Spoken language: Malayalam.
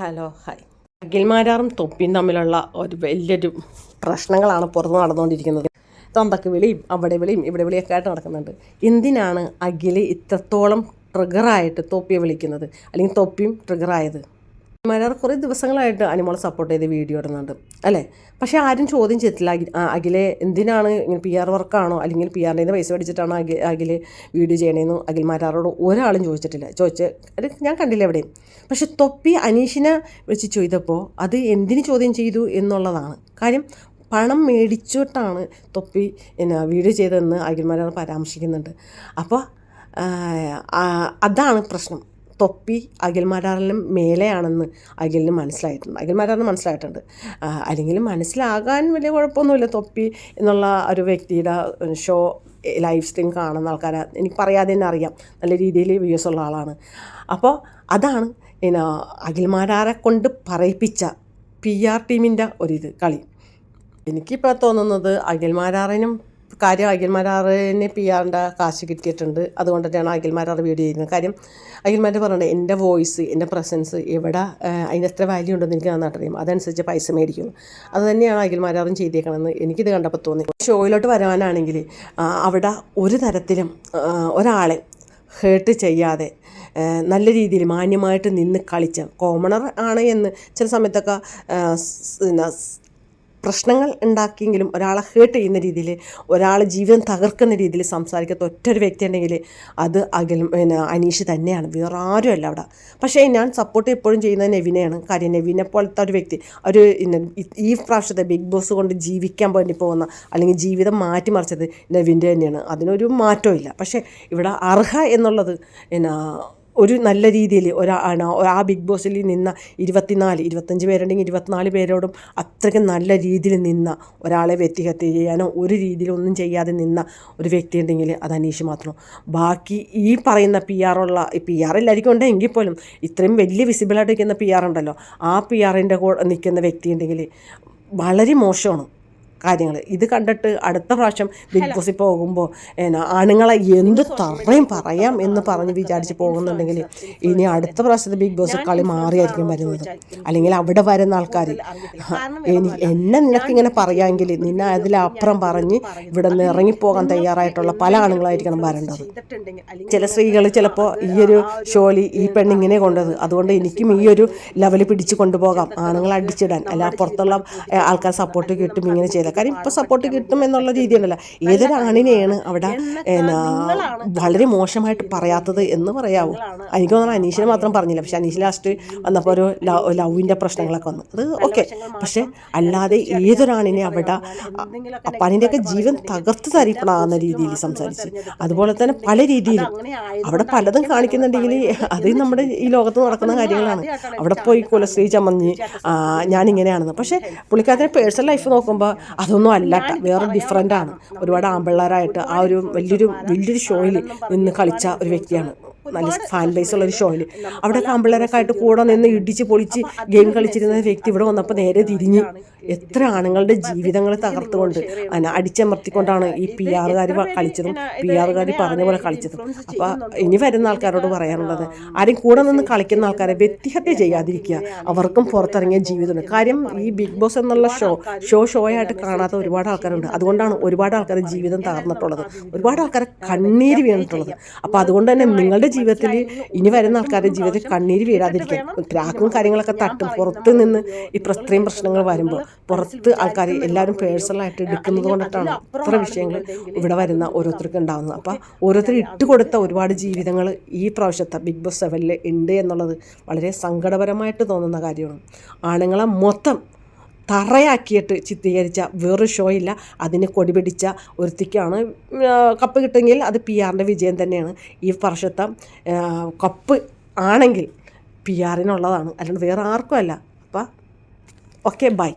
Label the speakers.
Speaker 1: Hello hi. അഖിൽമാരാറും തൊപ്പിയും തമ്മിലുള്ള ഒരു വലിയൊരു പ്രശ്നങ്ങളാണ് പുറത്ത് നടന്നുകൊണ്ടിരിക്കുന്നത്. തൊന്തക്ക് വിളിയും അവിടെ വിളിയും ഇവിടെ വിളിയൊക്കെ ആയിട്ട് നടക്കുന്നുണ്ട്. എന്തിനാണ് അഖിൽ ഇത്രത്തോളം ട്രിഗറായിട്ട് തൊപ്പിയെ വിളിക്കുന്നത്? അല്ലെങ്കിൽ തൊപ്പിയും ട്രിഗറായത് മലയാളം കുറേ ദിവസങ്ങളായിട്ട് അനിമോളെ സപ്പോർട്ട് ചെയ്ത് വീഡിയോ ഇടുന്നുണ്ട്. അല്ലേ? പക്ഷേ ആരും ചോദ്യം ചെയ്തിട്ടില്ല. അഖി- അഖിലെ എന്തിനാണ് ഇങ്ങനെ പി ആർ വർക്കാണോ അല്ലെങ്കിൽ പി ആറിന്റെ നിന്ന് പൈസ മേടിച്ചിട്ടാണോ അഖി അഖിലെ വീഡിയോ ചെയ്യണേന്ന് അഖിൽമാരാറോട് ഒരാളും ചോദിച്ചിട്ടില്ല. ചോദിച്ച് അത് ഞാൻ കണ്ടില്ല എവിടെയും. പക്ഷെ തൊപ്പി അനീഷിനെ വെച്ച് ചെയ്തപ്പോൾ അത് എന്തിന് ചോദ്യം ചെയ്തു എന്നുള്ളതാണ്. കാര്യം പണം മേടിച്ചിട്ടാണ് തൊപ്പി എന്നാ വീഡിയോ ചെയ്തതെന്ന് അഖിൽ മലയാളം പരാമർശിക്കുന്നുണ്ട്. അപ്പോൾ അതാണ് പ്രശ്നം. തൊപ്പി അഖിൽമാരാറിലും മേലെയാണെന്ന് അഖിലിന് മനസ്സിലായിട്ടുണ്ട്. അഖിൽമാരാറിന് മനസ്സിലായിട്ടുണ്ട്. അല്ലെങ്കിൽ മനസ്സിലാകാൻ വലിയ കുഴപ്പമൊന്നുമില്ല തൊപ്പി എന്നുള്ള ഒരു വ്യക്തിയുടെ ഷോ ലൈവ് സ്ട്രീം കാണുന്ന ആൾക്കാരെ എനിക്ക് പറയാതെ തന്നെ അറിയാം. നല്ല രീതിയിൽ വ്യൂസ് ഉള്ള ആളാണ്. അപ്പോൾ അതാണ് പിന്നെ അഖിൽമാരാറെ കൊണ്ട് പറയിപ്പിച്ച പി ആർ ടീമിന്റെ ഒരിത് കളി. എനിക്കിപ്പോൾ തോന്നുന്നത് അഖിൽമാരാറിനും കാര്യം അഖിൽമാരാറിന് പി ആറിന്റെ കാശ് കിട്ടിയിട്ടുണ്ട്. അതുകൊണ്ട് തന്നെയാണ് അഖിൽമാരാർ വീഡിയോ ചെയ്യുന്നത്. കാര്യം അഖിൽമാർ പറഞ്ഞത് എന്റെ വോയിസ് എന്റെ പ്രസൻസ് എവിടെ അതിന് എത്ര വാല്യൂ ഉണ്ടെന്ന് എനിക്ക് നന്നായിട്ടറിയും അതനുസരിച്ച് പൈസ മേടിക്കുന്നു. അത് തന്നെയാണ് അഖിൽമാരാറും ചെയ്തേക്കണമെന്ന് എനിക്കിത് കണ്ടപ്പോൾ തോന്നി. ഷോയിലോട്ട് വരാനാണെങ്കിൽ അവിടെ ഒരു തരത്തിലും ഒരാളെ ഹേർട്ട് ചെയ്യാതെ നല്ല രീതിയിൽ മാന്യമായിട്ട് നിന്ന് കളിച്ച കോമണർ ആണ് എന്ന് ചില സമയത്തൊക്കെ പ്രശ്നങ്ങൾ ഉണ്ടാക്കിയെങ്കിലും ഒരാളെ ഹേർട്ട് ചെയ്യുന്ന രീതിയിൽ ഒരാളെ ജീവിതം തകർക്കുന്ന രീതിയിൽ സംസാരിക്കാത്ത ഒറ്റൊരു വ്യക്തി ഉണ്ടെങ്കിൽ അത് അകൽ പിന്നെ അനീഷ് തന്നെയാണ്. വേറെ ആരുമല്ല അവിടെ. പക്ഷേ ഞാൻ സപ്പോർട്ട് എപ്പോഴും ചെയ്യുന്നത് നെവിനെയാണ്. കാര്യം നെവിനെ പോലത്തെ ഒരു വ്യക്തി ഒരു ഈ- പ്രാവശ്യത്തെ ബിഗ് ബോസ് കൊണ്ട് ജീവിക്കാൻ വേണ്ടി പോകുന്ന അല്ലെങ്കിൽ ജീവിതം മാറ്റിമറിച്ചത് നെവിന്റെ തന്നെയാണ്. അതിനൊരു മാറ്റവും ഇല്ല. പക്ഷേ ഇവിടെ അർഹ എന്നുള്ളത് എന്നാ ഒരു നല്ല രീതിയിൽ ഒരാ ആണ് ആ ബിഗ് ബോസിൽ നിന്ന ഇരുപത്തിനാല് ഇരുപത്തഞ്ച് പേരുണ്ടെങ്കിൽ ഇരുപത്തിനാല് പേരോടും അത്രയ്ക്ക് നല്ല രീതിയിൽ നിന്ന ഒരാളെ വ്യക്തിഹത്യ ചെയ്യാനോ ഒരു രീതിയിലൊന്നും ചെയ്യാതെ നിന്ന ഒരു വ്യക്തി ഉണ്ടെങ്കിൽ അത് അനീഷ് മാത്രം. ബാക്കി ഈ പറയുന്ന പി ആർ ഉള്ള പി ആർ എല്ലാവർക്കും ഉണ്ട് എങ്കിൽ പോലും ഇത്രയും വലിയ വിസിബിളായിട്ട് നിൽക്കുന്ന പി ആർ ഉണ്ടല്ലോ. ആ പി ആറിന്റെ കൂടെ നിൽക്കുന്ന വ്യക്തി ഉണ്ടെങ്കിൽ വളരെ മോശമാണ്. കാര്യങ്ങൾ ഇത് കണ്ടിട്ട് അടുത്ത പ്രാവശ്യം ബിഗ് ബോസിൽ പോകുമ്പോൾ എന്നാ ആണുങ്ങളെ എന്ത് തറയും പറയാം എന്ന് പറഞ്ഞ് വിചാരിച്ച് പോകുന്നുണ്ടെങ്കിൽ ഇനി അടുത്ത പ്രാവശ്യത്തെ ബിഗ് ബോസ് കളി മാറിയായിരിക്കും വരുന്നത്. അല്ലെങ്കിൽ അവിടെ വരുന്ന ആൾക്കാർ ഇനി എന്നെ നിനക്കിങ്ങനെ പറയാമെങ്കിൽ നിന്നെ അതിലപ്പുറം പറഞ്ഞ് ഇവിടെ നിന്ന് ഇറങ്ങിപ്പോകാൻ തയ്യാറായിട്ടുള്ള പല ആണുങ്ങളായിരിക്കണം വരേണ്ടത്. ചില സ്ത്രീകൾ ചിലപ്പോൾ ഈ ഒരു ഷോലി ഈ പെണ്ണിങ്ങനെ കൊണ്ടത്. അതുകൊണ്ട് എനിക്കും ഈ ഒരു ലെവൽ പിടിച്ചു കൊണ്ടുപോകാം. ആണുങ്ങളെ അടിച്ചിടാൻ. അല്ല പുറത്തുള്ള ആൾക്കാർ സപ്പോർട്ട് കിട്ടും ഇങ്ങനെ ചെയ്താൽ കാര്യം ഇപ്പോൾ സപ്പോർട്ട് കിട്ടും എന്നുള്ള രീതിയുണ്ടല്ലോ ഏതൊരു ആണിനെയാണ് അവിടെ വളരെ മോശമായിട്ട് പറയാത്തത് എന്ന് പറയാവൂ. എനിക്ക് തോന്നുന്നു അനീഷിനെ മാത്രം പറഞ്ഞില്ല. പക്ഷെ അനീഷ് ലാസ്റ്റ് വന്നപ്പോൾ ഒരു ലവ് ലവിന്റെ പ്രശ്നങ്ങളൊക്കെ വന്നു. അത് ഓക്കെ പക്ഷെ അല്ലാതെ ഏതൊരാണിനെ അവിടെ അപ്പാനിന്റെയൊക്കെ ജീവൻ തകർത്ത് തരിപ്പണാകുന്ന രീതിയിൽ സംസാരിച്ച്. അതുപോലെ തന്നെ പല രീതിയിലും. അവിടെ പലതും കാണിക്കുന്നുണ്ടെങ്കിൽ അത് നമ്മുടെ ഈ ലോകത്ത് നടക്കുന്ന കാര്യങ്ങളാണ്. അവിടെ പോയി കുലശ്രീ ചമഞ്ഞ് ഞാനിങ്ങനെയാണെന്ന്. പക്ഷേ പുള്ളിക്കാരത്തിന്റെ പേഴ്സണൽ ലൈഫ് നോക്കുമ്പോൾ അതൊന്നും അല്ല വേറെ ഡിഫറെന്റ് ആണ്. ഒരുപാട് ആമ്പിള്ളേരായിട്ട് ആ ഒരു വലിയൊരു വലിയൊരു ഷോയിൽ നിന്ന് കളിച്ച ഒരു വ്യക്തിയാണ്. നല്ല ഫാൻ ബേസ് ഉള്ള ഒരു ഷോയിൽ. അവിടെ ആമ്പിള്ളേരൊക്കെ ആയിട്ട് കൂടെ നിന്ന് ഇടിച്ച് പൊളിച്ച് ഗെയിം കളിച്ചിരുന്ന വ്യക്തി ഇവിടെ വന്നപ്പോൾ നേരെ തിരിഞ്ഞ് എത്ര ആണുങ്ങളുടെ ജീവിതങ്ങൾ തകർത്തുകൊണ്ട് അതിനെ അടിച്ചമർത്തിക്കൊണ്ടാണ് ഈ പി ആറുകാർ കളിച്ചതും പി ആറുകാർ പറഞ്ഞ പോലെ കളിച്ചതും. അപ്പോൾ ഇനി വരുന്ന ആൾക്കാരോട് പറയാനുള്ളത് ആരും കൂടെ നിന്ന് കളിക്കുന്ന ആൾക്കാരെ വ്യക്തിഹത്യ ചെയ്യാതിരിക്കുക. അവർക്കും പുറത്തിറങ്ങിയ ജീവിതമുണ്ട്. കാര്യം ഈ ബിഗ് ബോസ് എന്നുള്ള ഷോ ഷോ ഷോ ആയിട്ട് കാണാത്ത ഒരുപാട് ആൾക്കാരുണ്ട്. അതുകൊണ്ടാണ് ഒരുപാട് ആൾക്കാരുടെ ജീവിതം തകർന്നിട്ടുള്ളത്. ഒരുപാട് ആൾക്കാരെ കണ്ണീര് വീണിട്ടുള്ളത്. അപ്പോൾ അതുകൊണ്ട് തന്നെ നിങ്ങളുടെ ജീവിതത്തിൽ ഇനി വരുന്ന ആൾക്കാരുടെ ജീവിതത്തിൽ കണ്ണീര് വീഴാതിരിക്കാൻ പ്രാക്കും കാര്യങ്ങളൊക്കെ തട്ടും പുറത്ത് നിന്ന് ഈ ഇത്രയും പ്രശ്നങ്ങൾ വരുമ്പോൾ പുറത്ത് ആൾക്കാർ എല്ലാവരും പേഴ്സണലായിട്ട് എടുക്കുന്നത് കൊണ്ടിട്ടാണ്? ഇത്ര വിഷയങ്ങൾ ഇവിടെ വരുന്ന ഓരോരുത്തർക്ക് ഉണ്ടാകുന്നത് അപ്പോൾ ഓരോരുത്തർ ഇട്ട് കൊടുത്ത ഒരുപാട് ജീവിതങ്ങൾ ഈ പ്രാവശ്യത്തെ ബിഗ് ബോസ് സെവനിൽ ഉണ്ട് എന്നുള്ളത് വളരെ സങ്കടപരമായിട്ട് തോന്നുന്ന കാര്യമാണ്. ആണുങ്ങളെ മൊത്തം തറയാക്കിയിട്ട് ചിത്രീകരിച്ച വേറൊരു ഷോ ഇല്ല. അതിന് കൊടി പിടിച്ച ഒരുത്തിക്കാണ് കപ്പ് കിട്ടുമെങ്കിൽ അത് പി ആറിന്റെ വിജയം തന്നെയാണ്. ഈ വർഷത്തെ കപ്പ് ആണെങ്കിൽ പി ആറിനുള്ളതാണ് അല്ലാണ്ട് വേറെ ആർക്കും അല്ല. അപ്പം ഓക്കെ ബൈ